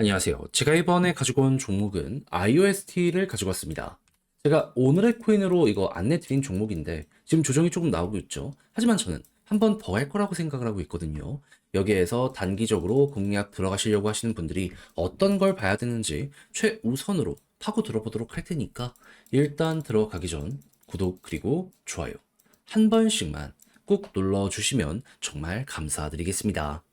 안녕하세요. 제가 이번에 가지고 온 종목은 IOST를 가지고 왔습니다. 제가 오늘의 코인으로 이거 안내 드린 종목인데 지금 조정이 조금 나오고 있죠. 하지만 저는 한 번 더 할 거라고 생각을 하고 있거든요. 여기에서 단기적으로 공략 들어가시려고 하시는 분들이 어떤 걸 봐야 되는지 최우선으로 파고 들어보도록 할 테니까 일단 들어가기 전 구독 그리고 좋아요 한 번씩만 꼭 눌러주시면 정말 감사드리겠습니다.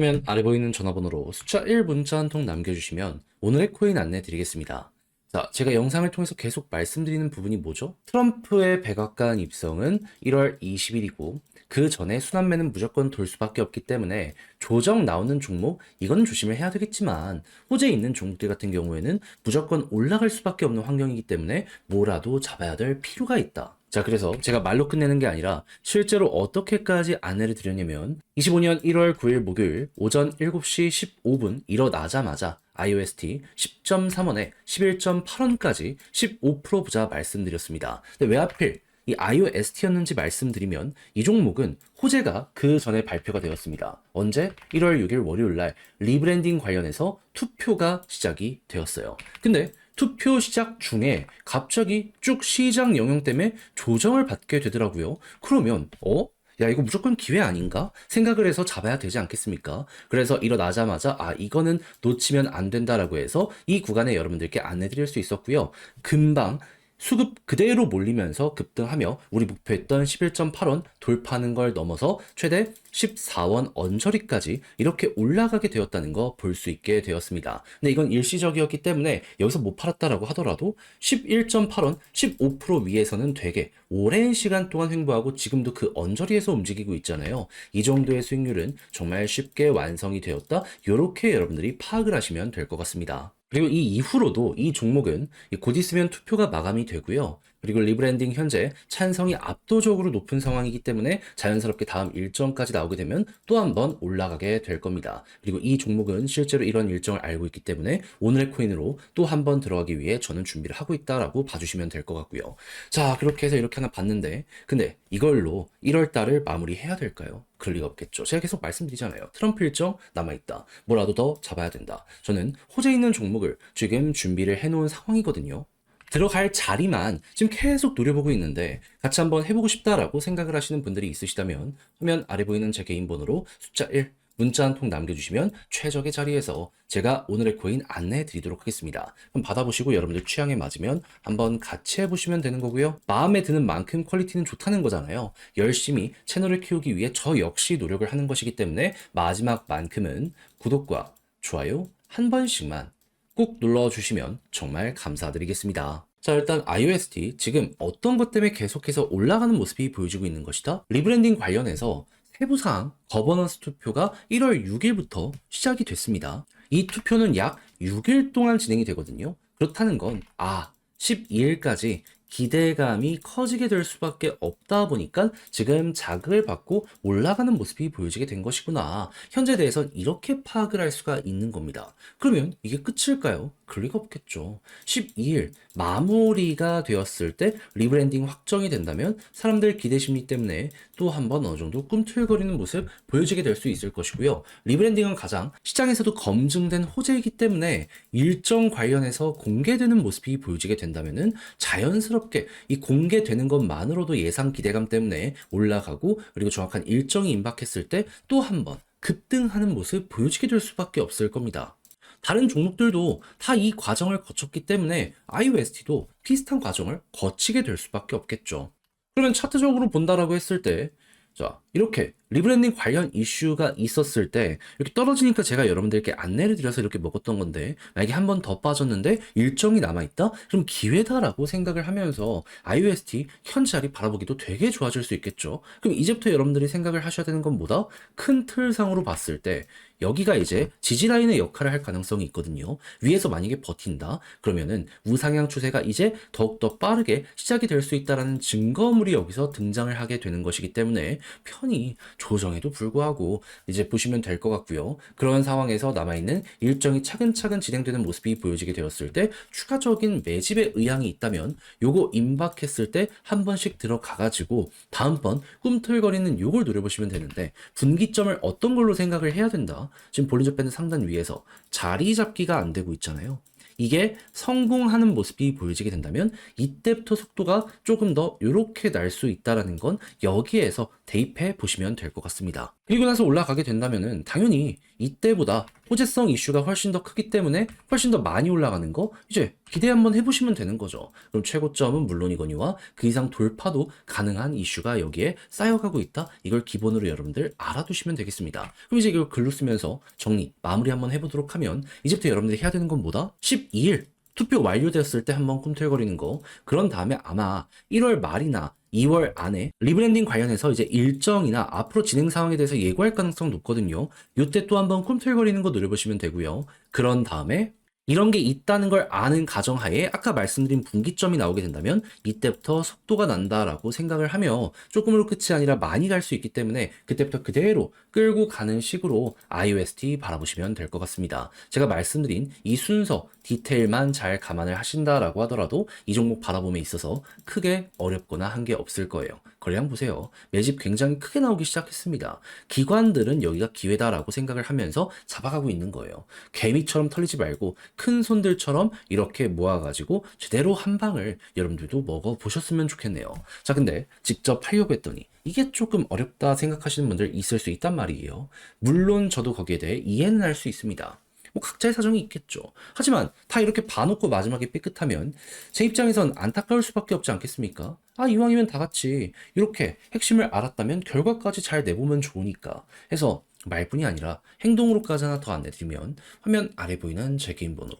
그러면 아래 보이는 전화번호로 숫자 1 문자 한 통 남겨주시면 오늘의 코인 안내 드리겠습니다. 자, 제가 영상을 통해서 계속 말씀드리는 부분이 뭐죠? 트럼프의 백악관 입성은 1월 20일이고 그 전에 순환매는 무조건 돌 수밖에 없기 때문에 조정 나오는 종목 이거는 조심을 해야 되겠지만 호재 있는 종목들 같은 경우에는 무조건 올라갈 수밖에 없는 환경이기 때문에 뭐라도 잡아야 될 필요가 있다. 자, 그래서 제가 말로 끝내는 게 아니라 실제로 어떻게까지 안내를 드렸냐면 25년 1월 9일 목요일 오전 7시 15분 일어나자마자 IOST 10.3원에 11.8원까지 15% 부자 말씀드렸습니다. 근데 왜 하필 이 IOST였는지 말씀드리면 이 종목은 호재가 그 전에 발표가 되었습니다. 언제? 1월 6일 월요일 날 리브랜딩 관련해서 투표가 시작이 되었어요. 근데 투표 시작 중에 갑자기 쭉 시장 영향 때문에 조정을 받게 되더라고요. 그러면 어? 야, 이거 무조건 기회 아닌가? 생각을 해서 잡아야 되지 않겠습니까? 그래서 일어나자마자, 아, 이거는 놓치면 안 된다라고 해서 이 구간에 여러분들께 안내 드릴 수 있었고요. 금방 수급 그대로 몰리면서 급등하며 우리 목표했던 11.8원 돌파하는 걸 넘어서 최대 14원 언저리까지 이렇게 올라가게 되었다는 거 볼 수 있게 되었습니다. 근데 이건 일시적이었기 때문에 여기서 못 팔았다라고 하더라도 11.8원, 15% 위에서는 되게 오랜 시간 동안 횡보하고 지금도 그 언저리에서 움직이고 있잖아요. 이 정도의 수익률은 정말 쉽게 완성이 되었다. 이렇게 여러분들이 파악을 하시면 될 것 같습니다. 그리고 이 이후로도 이 종목은 곧 있으면 투표가 마감이 되고요. 그리고 리브랜딩 현재 찬성이 압도적으로 높은 상황이기 때문에 자연스럽게 다음 일정까지 나오게 되면 또 한 번 올라가게 될 겁니다. 그리고 이 종목은 실제로 이런 일정을 알고 있기 때문에 오늘의 코인으로 또 한 번 들어가기 위해 저는 준비를 하고 있다라고 봐주시면 될 것 같고요. 자, 그렇게 해서 이렇게 하나 봤는데, 근데 이걸로 1월 달을 마무리해야 될까요? 그럴 리가 없겠죠. 제가 계속 말씀드리잖아요. 트럼프 일정 남아있다. 뭐라도 더 잡아야 된다. 저는 호재 있는 종목을 지금 준비를 해놓은 상황이거든요. 들어갈 자리만 지금 계속 노려보고 있는데 같이 한번 해보고 싶다라고 생각을 하시는 분들이 있으시다면 화면 아래 보이는 제 개인 번호로 숫자 1 문자 한 통 남겨주시면 최적의 자리에서 제가 오늘의 코인 안내해 드리도록 하겠습니다. 그럼 받아보시고 여러분들 취향에 맞으면 한번 같이 해보시면 되는 거고요. 마음에 드는 만큼 퀄리티는 좋다는 거잖아요. 열심히 채널을 키우기 위해 저 역시 노력을 하는 것이기 때문에 마지막만큼은 구독과 좋아요 한 번씩만 꼭 눌러주시면 정말 감사드리겠습니다. 자, 일단 IOST 지금 어떤 것 때문에 계속해서 올라가는 모습이 보여지고 있는 것이다? 리브랜딩 관련해서 세부사항 거버넌스 투표가 1월 6일부터 시작이 됐습니다. 이 투표는 약 6일 동안 진행이 되거든요. 그렇다는 건, 아, 12일까지 기대감이 커지게 될 수밖에 없다 보니까 지금 자극을 받고 올라가는 모습이 보여지게 된 것이구나. 현재 대해선 이렇게 파악을 할 수가 있는 겁니다. 그러면 이게 끝일까요? 그럴 리가 없겠죠. 12일 마무리가 되었을 때 리브랜딩 확정이 된다면 사람들 기대 심리 때문에 또 한번 어느 정도 꿈틀거리는 모습 보여지게 될 수 있을 것이고요. 리브랜딩은 가장 시장에서도 검증된 호재이기 때문에 일정 관련해서 공개되는 모습이 보여지게 된다면은 자연스럽게 이 공개되는 것만으로도 예상 기대감 때문에 올라가고 그리고 정확한 일정이 임박했을 때 또 한번 급등하는 모습 보여지게 될 수밖에 없을 겁니다. 다른 종목들도 다 이 과정을 거쳤기 때문에 IOST도 비슷한 과정을 거치게 될 수밖에 없겠죠. 그러면 차트적으로 본다라고 했을 때, 자, 이렇게 리브랜딩 관련 이슈가 있었을 때 이렇게 떨어지니까 제가 여러분들께 안내를 드려서 이렇게 먹었던 건데 만약에 한 번 더 빠졌는데 일정이 남아있다? 그럼 기회다라고 생각을 하면서 IOST 현재 자리 바라보기도 되게 좋아질 수 있겠죠. 그럼 이제부터 여러분들이 생각을 하셔야 되는 건 뭐다? 큰 틀상으로 봤을 때 여기가 이제 지지라인의 역할을 할 가능성이 있거든요. 위에서 만약에 버틴다? 그러면은 우상향 추세가 이제 더욱더 빠르게 시작이 될 수 있다라는 증거물이 여기서 등장을 하게 되는 것이기 때문에 천천히 조정에도 불구하고 이제 보시면 될 것 같고요. 그런 상황에서 남아있는 일정이 차근차근 진행되는 모습이 보여지게 되었을 때 추가적인 매집의 의향이 있다면 요거 임박했을 때 한 번씩 들어가가지고 다음번 꿈틀거리는 요걸 노려보시면 되는데 분기점을 어떤 걸로 생각을 해야 된다. 지금 볼린저 밴드 상단 위에서 자리 잡기가 안 되고 있잖아요. 이게 성공하는 모습이 보여지게 된다면 이때부터 속도가 조금 더 이렇게 날 수 있다라는 건 여기에서 대입해 보시면 될 것 같습니다. 그리고 나서 올라가게 된다면은 당연히 이때보다 호재성 이슈가 훨씬 더 크기 때문에 훨씬 더 많이 올라가는 거 이제 기대 한번 해보시면 되는 거죠. 그럼 최고점은 물론이거니와 그 이상 돌파도 가능한 이슈가 여기에 쌓여가고 있다. 이걸 기본으로 여러분들 알아두시면 되겠습니다. 그럼 이제 이걸 글로 쓰면서 정리 마무리 한번 해보도록 하면 이제부터 여러분들이 해야 되는 건 뭐다? 12일 투표 완료되었을 때 한번 꿈틀거리는 거. 그런 다음에 아마 1월 말이나 2월 안에 리브랜딩 관련해서 이제 일정이나 앞으로 진행 상황에 대해서 예고할 가능성 높거든요. 이때 또 한번 꿈틀거리는 거 노려보시면 되고요. 그런 다음에 이런 게 있다는 걸 아는 가정하에 아까 말씀드린 분기점이 나오게 된다면 이때부터 속도가 난다라고 생각을 하며 조금으로 끝이 아니라 많이 갈 수 있기 때문에 그때부터 그대로 끌고 가는 식으로 IOST 바라보시면 될 것 같습니다. 제가 말씀드린 이 순서 디테일만 잘 감안을 하신다라고 하더라도 이 종목 바라봄에 있어서 크게 어렵거나 한 게 없을 거예요. 거래량 보세요. 매집 굉장히 크게 나오기 시작했습니다. 기관들은 여기가 기회다라고 생각을 하면서 잡아가고 있는 거예요. 개미처럼 털리지 말고 큰 손들처럼 이렇게 모아가지고 제대로 한 방을 여러분들도 먹어보셨으면 좋겠네요. 자, 근데 직접 하려고 했더니 이게 조금 어렵다 생각하시는 분들 있을 수 있단 말이에요. 물론 저도 거기에 대해 이해는 할 수 있습니다. 뭐 각자의 사정이 있겠죠. 하지만 다 이렇게 봐놓고 마지막에 삐끗하면 제 입장에선 안타까울 수밖에 없지 않겠습니까? 아 이왕이면 다 같이 이렇게 핵심을 알았다면 결과까지 잘 내보면 좋으니까 해서 말뿐이 아니라 행동으로까지 하나 더 안내드리면 화면 아래 보이는 제 개인 번호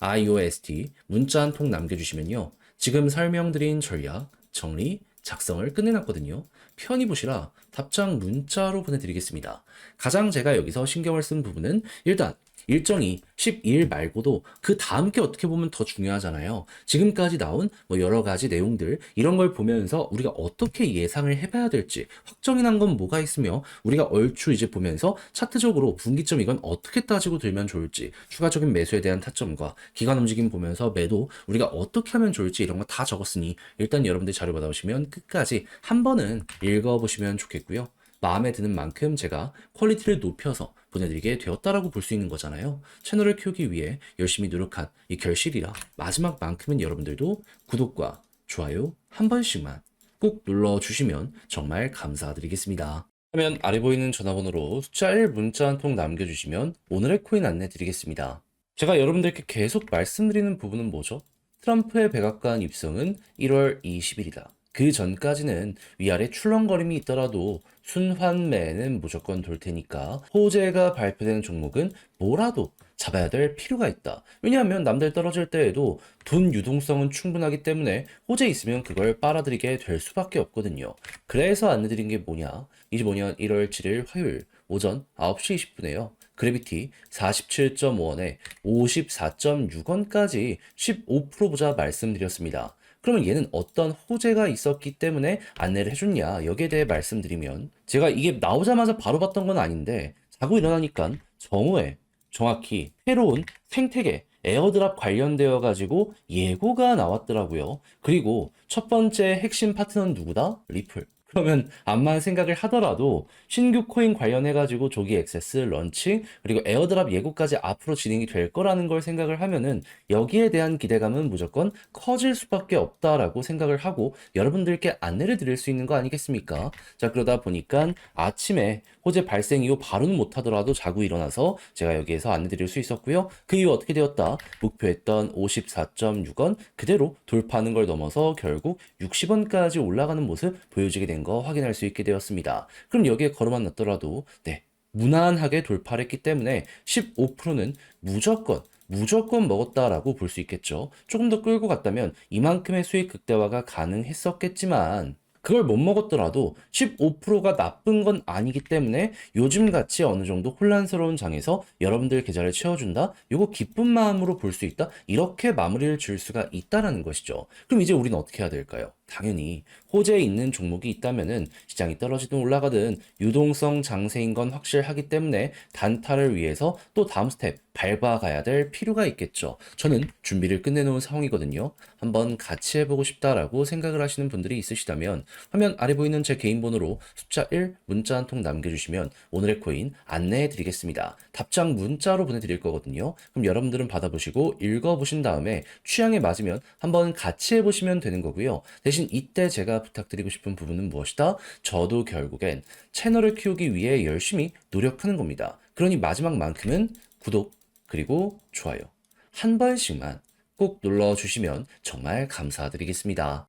IOST 문자 한 통 남겨주시면요. 지금 설명드린 전략, 정리, 작성을 끝내놨거든요. 편히 보시라 답장 문자로 보내드리겠습니다. 가장 제가 여기서 신경을 쓴 부분은 일단 일정이 12일 말고도 그 다음 게 어떻게 보면 더 중요하잖아요. 지금까지 나온 뭐 여러 가지 내용들 이런 걸 보면서 우리가 어떻게 예상을 해봐야 될지 확정이 난 건 뭐가 있으며 우리가 얼추 이제 보면서 차트적으로 분기점 이건 어떻게 따지고 들면 좋을지 추가적인 매수에 대한 타점과 기간 움직임 보면서 매도 우리가 어떻게 하면 좋을지 이런 거 다 적었으니 일단 여러분들 자료 받아오시면 끝까지 한 번은 읽어보시면 좋겠고요. 마음에 드는 만큼 제가 퀄리티를 높여서 보내드리게 되었다라고 볼 수 있는 거잖아요. 채널을 키우기 위해 열심히 노력한 이 결실이라 마지막만큼은 여러분들도 구독과 좋아요 한 번씩만 꼭 눌러주시면 정말 감사드리겠습니다. 화면 아래 보이는 전화번호로 숫자 1 문자 한 통 남겨주시면 오늘의 코인 안내 드리겠습니다. 제가 여러분들께 계속 말씀드리는 부분은 뭐죠? 트럼프의 백악관 입성은 1월 20일이다. 그 전까지는 위아래 출렁거림이 있더라도 순환매는 무조건 돌 테니까 호재가 발표되는 종목은 뭐라도 잡아야 될 필요가 있다. 왜냐하면 남들 떨어질 때에도 돈 유동성은 충분하기 때문에 호재 있으면 그걸 빨아들이게 될 수밖에 없거든요. 그래서 안내드린 게 뭐냐? 25년 1월 7일 화요일 오전 9시 20분에요. 그래비티 47.5원에 54.6원까지 15% 보자 말씀드렸습니다. 그러면 얘는 어떤 호재가 있었기 때문에 안내를 해줬냐 여기에 대해 말씀드리면 제가 이게 나오자마자 바로 봤던 건 아닌데 자고 일어나니까 정오에 정확히 새로운 생태계 에어드랍 관련되어 가지고 예고가 나왔더라고요. 그리고 첫 번째 핵심 파트너는 누구다? 리플. 그러면 암만 생각을 하더라도 신규 코인 관련해 가지고 조기 액세스 런칭 그리고 에어드랍 예고까지 앞으로 진행이 될 거라는 걸 생각을 하면은 여기에 대한 기대감은 무조건 커질 수밖에 없다라고 생각을 하고 여러분들께 안내를 드릴 수 있는 거 아니겠습니까? 자 그러다 보니까 아침에 호재 발생 이후 바로는 못하더라도 자고 일어나서 제가 여기에서 안내 드릴 수 있었고요. 그 이후 어떻게 되었다? 목표했던 54.6원 그대로 돌파하는 걸 넘어서 결국 60원까지 올라가는 모습 보여지게 된거 확인할 수 있게 되었습니다. 그럼 여기에 걸어만 놨더라도 네 무난하게 돌파를 했기 때문에 15%는 무조건 무조건 먹었다라고 볼 수 있겠죠. 조금 더 끌고 갔다면 이만큼의 수익 극대화가 가능했었겠지만 그걸 못 먹었더라도 15%가 나쁜 건 아니기 때문에 요즘 같이 어느 정도 혼란스러운 장에서 여러분들 계좌를 채워준다? 이거 기쁜 마음으로 볼 수 있다? 이렇게 마무리를 줄 수가 있다라는 것이죠. 그럼 이제 우리는 어떻게 해야 될까요? 당연히 호재에 있는 종목이 있다면은 시장이 떨어지든 올라가든 유동성 장세인 건 확실하기 때문에 단타를 위해서 또 다음 스텝 밟아가야 될 필요가 있겠죠. 저는 준비를 끝내놓은 상황이거든요. 한번 같이 해보고 싶다라고 생각을 하시는 분들이 있으시다면 화면 아래 보이는 제 개인 번호로 숫자 1 문자 한 통 남겨주시면 오늘의 코인 안내해 드리겠습니다. 답장 문자로 보내드릴 거거든요. 그럼 여러분들은 받아보시고 읽어보신 다음에 취향에 맞으면 한번 같이 해보시면 되는 거고요. 대신 이때 제가 부탁드리고 싶은 부분은 무엇이다? 저도 결국엔 채널을 키우기 위해 열심히 노력하는 겁니다. 그러니 마지막만큼은 구독 그리고 좋아요 한 번씩만 꼭 눌러주시면 정말 감사드리겠습니다.